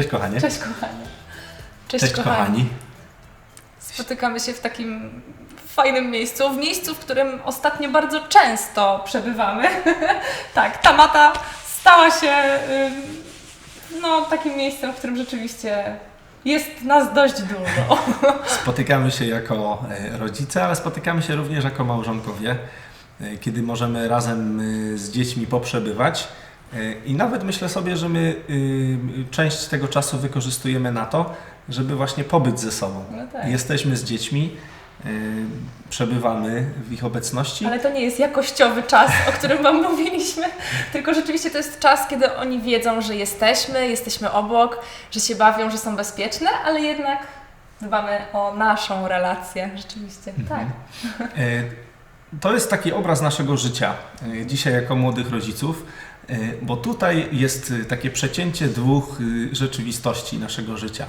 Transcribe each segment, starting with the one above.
Cześć kochanie. Cześć kochani. Cześć, Cześć kochani. kochani. Spotykamy się w takim fajnym miejscu, w miejscu, w którym ostatnio bardzo często przebywamy. tak, ta mata stała się no, takim miejscem, w którym rzeczywiście jest nas dość dużo. Spotykamy się jako e, rodzice, ale spotykamy się również jako małżonkowie, e, kiedy możemy razem e, z dziećmi poprzebywać. E, I nawet myślę sobie, że my y, część tego czasu wykorzystujemy na to, żeby właśnie pobyć ze sobą. No tak. Jesteśmy z dziećmi, y, przebywamy w ich obecności. Ale to nie jest jakościowy czas, o którym Wam mówiliśmy, tylko rzeczywiście to jest czas, kiedy oni wiedzą, że jesteśmy, jesteśmy obok, że się bawią, że są bezpieczne, ale jednak dbamy o naszą relację. Rzeczywiście, tak. E, To jest taki obraz naszego życia e, dzisiaj jako młodych rodziców, e, bo tutaj jest e, takie przecięcie dwóch e, rzeczywistości naszego życia.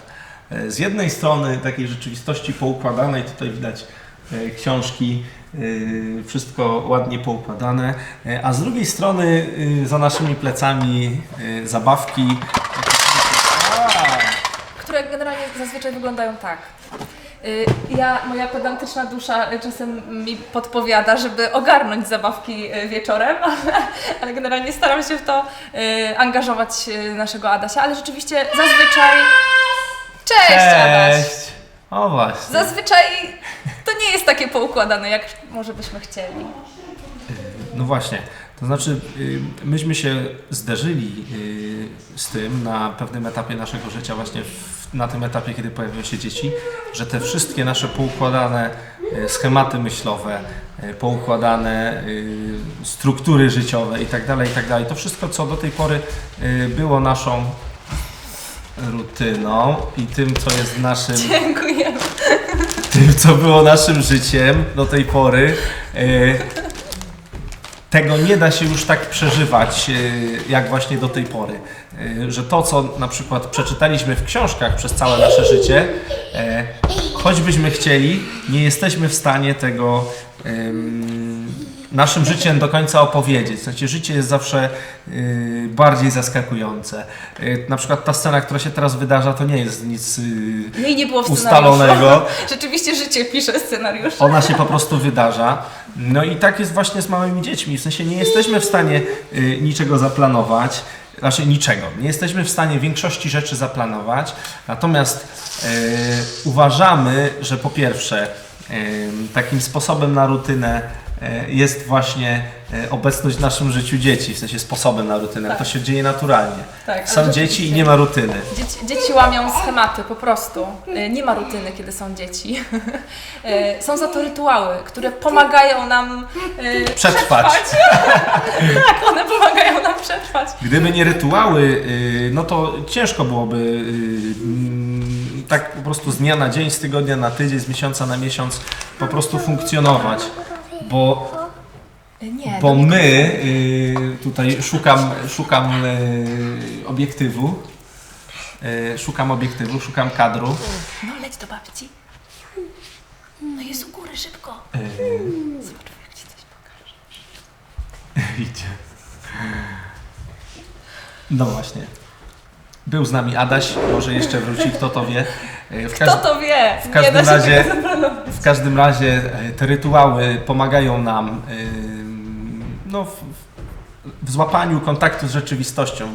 E, Z jednej strony takiej rzeczywistości poukładanej, tutaj widać e, książki, e, wszystko ładnie poukładane, e, a z drugiej strony e, za naszymi plecami e, zabawki. które generalnie zazwyczaj wyglądają tak. Y, Ja, moja pedantyczna dusza czasem mi podpowiada, żeby ogarnąć zabawki y, wieczorem, ale, ale generalnie staram się w to y, angażować naszego Adasia, ale rzeczywiście zazwyczaj... Cześć, Adaś! O właśnie. Zazwyczaj to nie jest takie poukładane, jak może byśmy chcieli. No właśnie, to znaczy y, myśmy się zderzyli y, z tym na pewnym etapie naszego życia, właśnie w, na tym etapie, kiedy pojawiły się dzieci, że te wszystkie nasze poukładane y, schematy myślowe, poukładane struktury życiowe itd., itd., to wszystko, co do tej pory było naszą rutyną i tym, co jest naszym Dziękujemy. tym, co było naszym życiem do tej pory. Tego nie da się już tak przeżywać, e, jak właśnie do tej pory. E, Że to, co na przykład przeczytaliśmy w książkach przez całe nasze życie, e, choćbyśmy chcieli, nie jesteśmy w stanie tego naszym życiem do końca opowiedzieć. Znaczy, życie jest zawsze bardziej zaskakujące. Na przykład ta scena, która się teraz wydarza, to nie jest nic nie było ustalonego. Rzeczywiście życie pisze scenariusz. Ona się po prostu wydarza. No i tak jest właśnie z małymi dziećmi. W sensie nie jesteśmy w stanie y, niczego zaplanować. Znaczy niczego. Nie jesteśmy w stanie większości rzeczy zaplanować. Natomiast y, uważamy, że po pierwsze y, takim sposobem na rutynę jest właśnie y, obecność w naszym życiu dzieci, w sensie sposobem na rutynę. Tak. To się dzieje naturalnie. Tak, Są dzieci i nie ma rutyny. Dzieci, dzieci łamią schematy po prostu. Y, Nie ma rutyny, kiedy są dzieci. Są za to rytuały, które pomagają nam y, Przetrwać. tak, one pomagają nam przetrwać. Gdyby nie rytuały, y, no to ciężko byłoby y, mm, tak po prostu z dnia na dzień, z tygodnia na tydzień, z miesiąca na miesiąc po prostu funkcjonować. Bo, Nie, bo my, y, tutaj szukam, szukam y, obiektywu, y, szukam obiektywu, szukam kadru. no leć do babci. No jest u góry, szybko. Y, Zobacz, jak ci coś pokażę. Idzie. No właśnie. Był z nami Adaś, może jeszcze wróci, kto to wie. Y, W Kto każdym- to wie? w każdym nie da się razie- tego. W każdym razie e, te rytuały pomagają nam ym, no, w, w złapaniu kontaktu z rzeczywistością,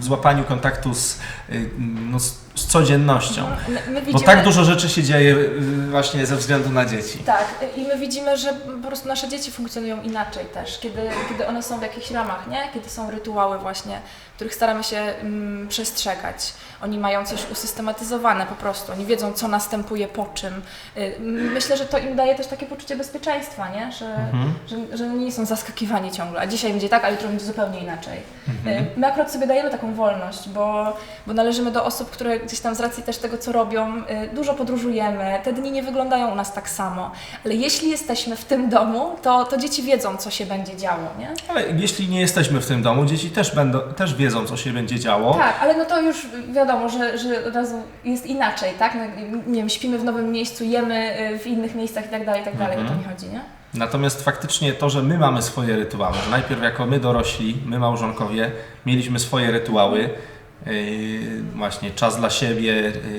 w- złapaniu kontaktu z, y, no, z codziennością. My, my Bo widzimy, tak dużo rzeczy się dzieje y, właśnie ze względu na dzieci. Tak, i my widzimy, że po prostu nasze dzieci funkcjonują inaczej też, kiedy, kiedy one są w jakichś ramach, nie? Kiedy są rytuały właśnie, których staramy się mm, przestrzegać. Oni mają coś usystematyzowane po prostu, oni wiedzą, co następuje po czym. Y, Myślę, że to im daje też takie poczucie bezpieczeństwa, nie? Że, Mhm. że, że nie są zaskakiwani ciągle, a dzisiaj będzie tak, a jutro będzie zupełnie inaczej. Y, My akurat sobie dajemy taką wolność, bo, bo należymy do osób, które gdzieś tam z racji też tego, co robią, y, dużo podróżujemy, te dni nie wyglądają u nas tak samo, ale jeśli jesteśmy w tym domu, to, to dzieci wiedzą, co się będzie działo, nie? Ale jeśli nie jesteśmy w tym domu, dzieci też, będą, też wiedzą, co się będzie działo. Tak, ale no to już wiadomo, że, że od razu jest inaczej, tak? No, nie wiem, śpimy w nowym miejscu, jemy y, w innych miejscach i tak dalej, i tak dalej, o to mi chodzi, nie? Natomiast faktycznie to, że my mamy swoje rytuały, najpierw jako my dorośli, my małżonkowie, mieliśmy swoje rytuały, właśnie czas dla siebie,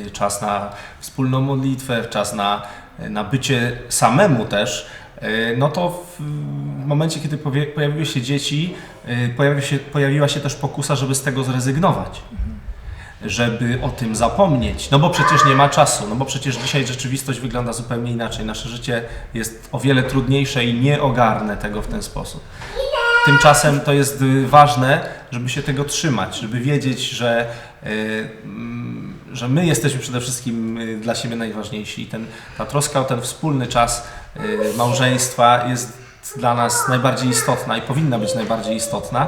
y, czas na wspólną modlitwę, czas na, na bycie samemu też, no to w momencie, kiedy pojawiły się dzieci, pojawiła się, pojawiła się też pokusa, żeby z tego zrezygnować żeby o tym zapomnieć. No bo przecież nie ma czasu, no bo przecież dzisiaj rzeczywistość wygląda zupełnie inaczej. Nasze życie jest o wiele trudniejsze i nie ogarnę tego w ten sposób. Tymczasem to jest y, ważne, żeby się tego trzymać, żeby wiedzieć, że, y, mm, że my jesteśmy przede wszystkim y, dla siebie najważniejsi i ten, ta troska o ten wspólny czas małżeństwa jest dla nas najbardziej istotna i powinna być najbardziej istotna.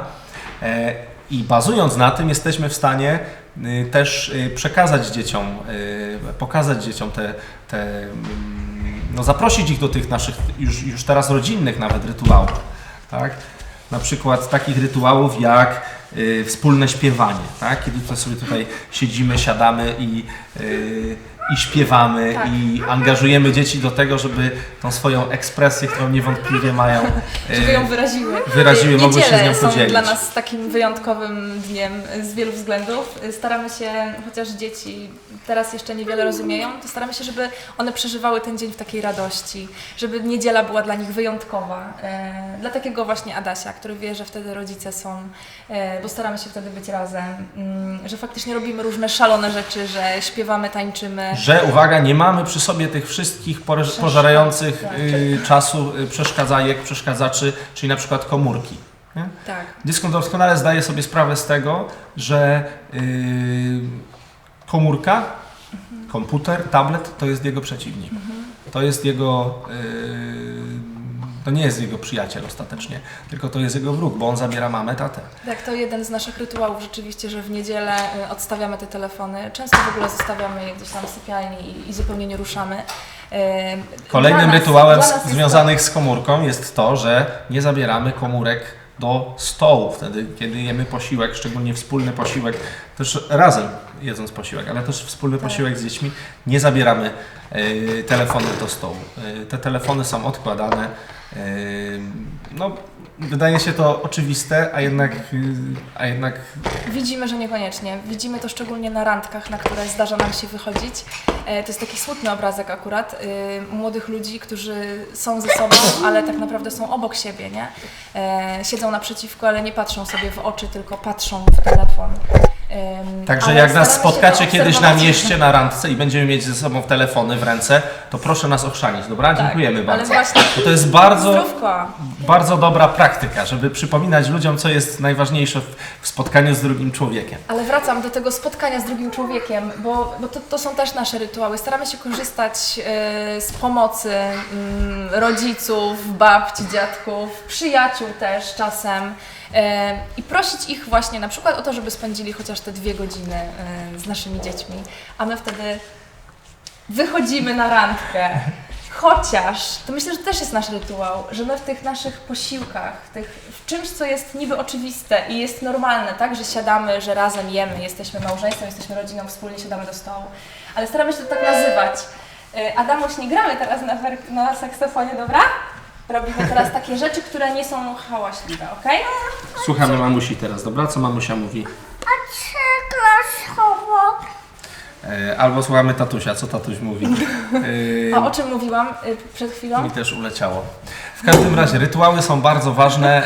E, I bazując na tym, jesteśmy w stanie też przekazać dzieciom, pokazać dzieciom te, te mm, no zaprosić ich do tych naszych już, już teraz rodzinnych nawet rytuałów. Tak? Na przykład takich rytuałów jak y, wspólne śpiewanie, tak? kiedy to sobie tutaj siedzimy, siadamy i, y, i śpiewamy Tak. i angażujemy dzieci do tego, żeby tą swoją ekspresję, którą niewątpliwie mają, y, Żeby ją wyraziły. wyraziły, mogły się z nią są podzielić. dla nas takim wyjątkowym dniem z wielu względów. Staramy się, chociaż dzieci teraz jeszcze niewiele rozumieją, to staramy się, żeby one przeżywały ten dzień w takiej radości, żeby niedziela była dla nich wyjątkowa. E, Dla takiego właśnie Adasia, który wie, że wtedy rodzice są, e, bo staramy się wtedy być razem, mm, że faktycznie robimy różne szalone rzeczy, że śpiewamy, tańczymy. Że uwaga, nie mamy przy sobie tych wszystkich pożerających tak. y, czasu y, przeszkadzajek, przeszkadzaczy, czyli na przykład komórki. Nie? Tak. Dziecko doskonale zdaje sobie sprawę z tego, że y, komórka, komputer, tablet to jest jego przeciwnik. To jest jego. y, to nie jest jego przyjaciel ostatecznie, tylko to jest jego wróg, bo on zabiera mamę, tatę. Tak, to jeden z naszych rytuałów rzeczywiście, że w niedzielę y, odstawiamy te telefony. Często w ogóle zostawiamy je gdzieś tam w sypialni i, i zupełnie nie ruszamy. Y, Kolejnym dla nas- rytuałem dla z- nas jest związanych z komórką jest to, że nie zabieramy komórek do stołu wtedy, kiedy jemy posiłek, szczególnie wspólny posiłek, też razem jedząc posiłek, ale też wspólny Tak. posiłek z dziećmi, nie zabieramy e, telefonów do stołu. E, te telefony są odkładane. E, no, wydaje się to oczywiste, a jednak, a jednak widzimy, że niekoniecznie. Widzimy to szczególnie na randkach, na które zdarza nam się wychodzić. E, to jest taki smutny obrazek akurat y, młodych ludzi, którzy są ze sobą, ale tak naprawdę są obok siebie, nie? E, siedzą naprzeciwko, ale nie patrzą sobie w oczy, tylko patrzą w telefon. Także ale jak nas staramy się spotkacie to kiedyś na obserwować. mieście, na randce i będziemy mieć ze sobą telefony w ręce, to proszę nas ochrzanić, dobra? Tak, Dziękujemy ale bardzo. właśnie Bo to jest bardzo, zdrówko. bardzo dobra praktyka, żeby przypominać ludziom, co jest najważniejsze w, w spotkaniu z drugim człowiekiem. Ale wracam do tego spotkania z drugim człowiekiem, bo, bo to, to są też nasze rytuały. Staramy się korzystać e, z pomocy mm, rodziców, babci, dziadków, przyjaciół też czasem i prosić ich właśnie na przykład o to, żeby spędzili chociaż te dwie godziny e, z naszymi dziećmi, a my wtedy wychodzimy na randkę. Chociaż, to myślę, że też jest nasz rytuał, że my w tych naszych posiłkach, tych, w czymś, co jest niby oczywiste i jest normalne, tak, że siadamy, że razem jemy, jesteśmy małżeństwem, jesteśmy rodziną, wspólnie siadamy do stołu, ale staramy się to tak nazywać. Y, Adamuś, nie gramy teraz na, na saksofonie, dobra? Robimy teraz takie rzeczy, które nie są hałaśliwe, ok? Słuchamy mamusi teraz, dobra? Co mamusia mówi? E, albo słuchamy tatusia, co tatuś mówi. E, A o czym mówiłam y, przed chwilą? Mi też uleciało. W każdym razie rytuały są bardzo ważne.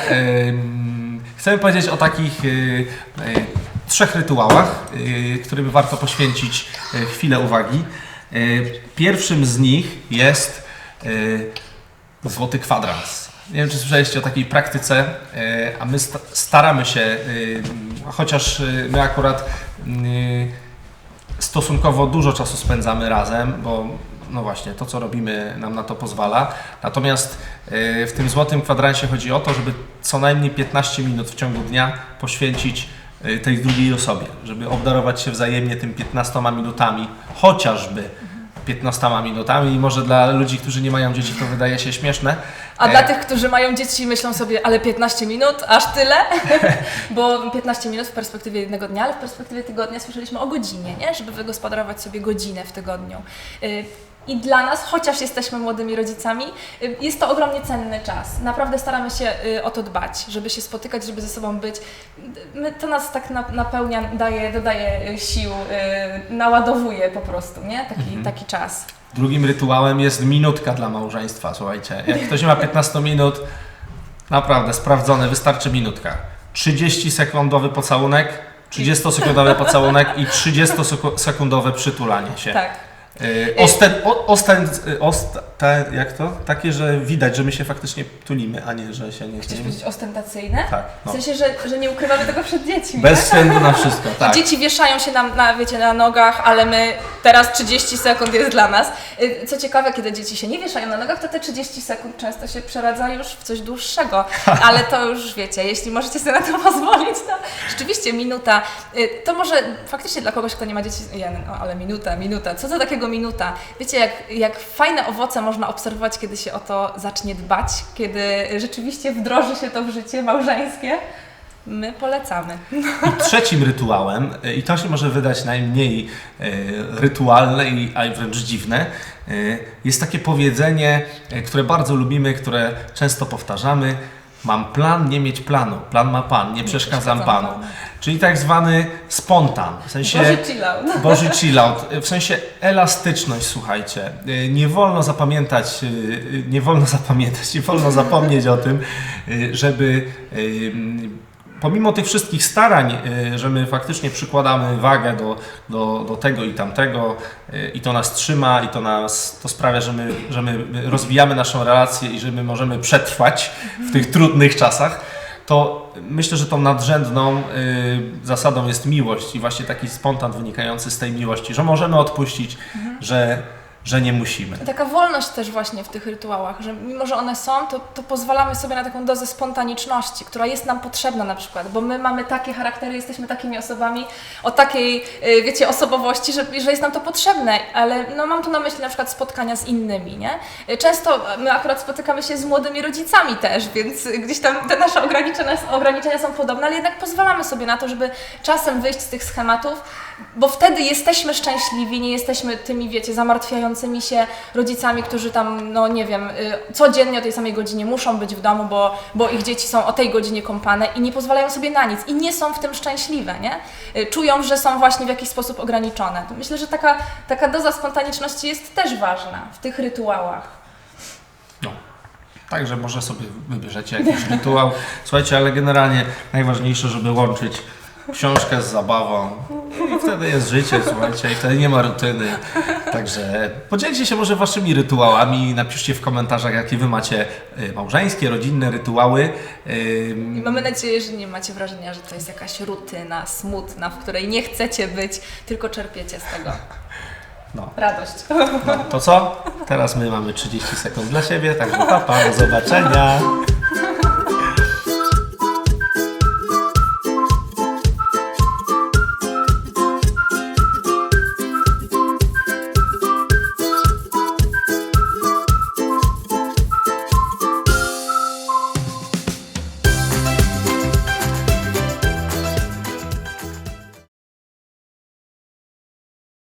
Ym, Chcemy powiedzieć o takich y, y, trzech rytuałach, y, którym warto poświęcić y, chwilę uwagi. Y, Pierwszym z nich jest y, złoty kwadrans. Nie wiem, czy słyszeliście o takiej praktyce, y, a my sta- staramy się, y, chociaż y, my akurat stosunkowo dużo czasu spędzamy razem, bo no właśnie, to co robimy nam na to pozwala. Natomiast w tym złotym kwadransie chodzi o to, żeby co najmniej 15 minut w ciągu dnia poświęcić tej drugiej osobie, żeby obdarować się wzajemnie tym 15 minutami, chociażby 15 minutami i może dla ludzi, którzy nie mają dzieci to wydaje się śmieszne. A E, dla tych, którzy mają dzieci myślą sobie, ale 15 minut, aż tyle? Bo 15 minut w perspektywie jednego dnia, ale w perspektywie tygodnia słyszeliśmy o godzinie, nie? Żeby wygospodarować sobie godzinę w tygodniu. I dla nas, chociaż jesteśmy młodymi rodzicami, y, jest to ogromnie cenny czas. Naprawdę staramy się y, o to dbać, żeby się spotykać, żeby ze sobą być. To nas tak na- napełnia, daje, dodaje y, sił, naładowuje po prostu, nie? Taki, taki czas. Drugim rytuałem jest minutka dla małżeństwa, słuchajcie. Jak ktoś ma 15 minut, naprawdę sprawdzone, wystarczy minutka. 30-sekundowy pocałunek, 30-sekundowy pocałunek i 30-sekundowe przytulanie się. Tak. Yy, Osten, o, osten, ost, te, jak to? Takie, że widać, że my się faktycznie tulimy, a nie, że się nie Chcesz powiedzieć ostentacyjne? Tak, W no. sensie, że, że nie ukrywamy tego przed dziećmi. Bez tak? względu na wszystko, tak. Dzieci wieszają się nam, na, wiecie, na nogach, ale my teraz 30 sekund jest dla nas. Y, Co ciekawe, kiedy dzieci się nie wieszają na nogach, to te 30 sekund często się przeradza już w coś dłuższego. Ale to już wiecie, jeśli możecie sobie na to pozwolić, to rzeczywiście minuta. Y, To może faktycznie dla kogoś, kto nie ma dzieci, ja, no, ale minuta, minuta. Co to takiego minuta? Wiecie, jak, jak fajne owoce można obserwować, kiedy się o to zacznie dbać, kiedy rzeczywiście wdroży się to w życie małżeńskie. My polecamy. I trzecim rytuałem, y, i to się może wydać najmniej y, rytualne, a wręcz dziwne, y, jest takie powiedzenie, które bardzo lubimy, które często powtarzamy. Mam plan, nie mieć planu. Plan ma Pan, nie, przeszkadzam przeszkadzam Panu. Panu. Czyli tak zwany spontan. W sensie Boże chill out. Boży chillout, w sensie elastyczność, słuchajcie. Y, Nie wolno zapamiętać, y, y, nie wolno zapamiętać, nie wolno zapomnieć o tym, żeby pomimo tych wszystkich starań, y, że my faktycznie przykładamy wagę do, do, do tego i tamtego y, i to nas trzyma i to nas to sprawia, że my, że my rozwijamy naszą relację i że my możemy przetrwać w tych trudnych czasach, to myślę, że tą nadrzędną y, zasadą jest miłość i właśnie taki spontan wynikający z tej miłości, że możemy odpuścić, że, że nie musimy. Taka wolność też właśnie w tych rytuałach, że mimo, że one są, to, to pozwalamy sobie na taką dozę spontaniczności, która jest nam potrzebna na przykład, bo my mamy takie charaktery, jesteśmy takimi osobami o takiej, y, wiecie, osobowości, że, że jest nam to potrzebne, ale no mam tu na myśli na przykład spotkania z innymi, nie? Y, Często my akurat spotykamy się z młodymi rodzicami też, więc gdzieś tam te nasze ograniczenia, ograniczenia są podobne, ale jednak pozwalamy sobie na to, żeby czasem wyjść z tych schematów, bo wtedy jesteśmy szczęśliwi, nie jesteśmy tymi, wiecie, zamartwiającymi się rodzicami, którzy tam, no nie wiem, y, codziennie o tej samej godzinie muszą być w domu, bo, bo ich dzieci są o tej godzinie kąpane i nie pozwalają sobie na nic i nie są w tym szczęśliwe, nie? Y, Czują, że są właśnie w jakiś sposób ograniczone. To Myślę, że taka, taka doza spontaniczności jest też ważna w tych rytuałach. No. Także może sobie wybierzecie jakiś rytuał. Słuchajcie, ale generalnie najważniejsze, żeby łączyć książkę z zabawą i wtedy jest życie, słuchajcie, i wtedy nie ma rutyny. Także podzielcie się może waszymi rytuałami, napiszcie w komentarzach, jakie wy macie y, małżeńskie, rodzinne rytuały. I mamy nadzieję, że nie macie wrażenia, że to jest jakaś rutyna smutna, w której nie chcecie być, tylko czerpiecie z tego No. radość. No, to co? Teraz my mamy 30 sekund dla siebie, także pa, pa, do zobaczenia.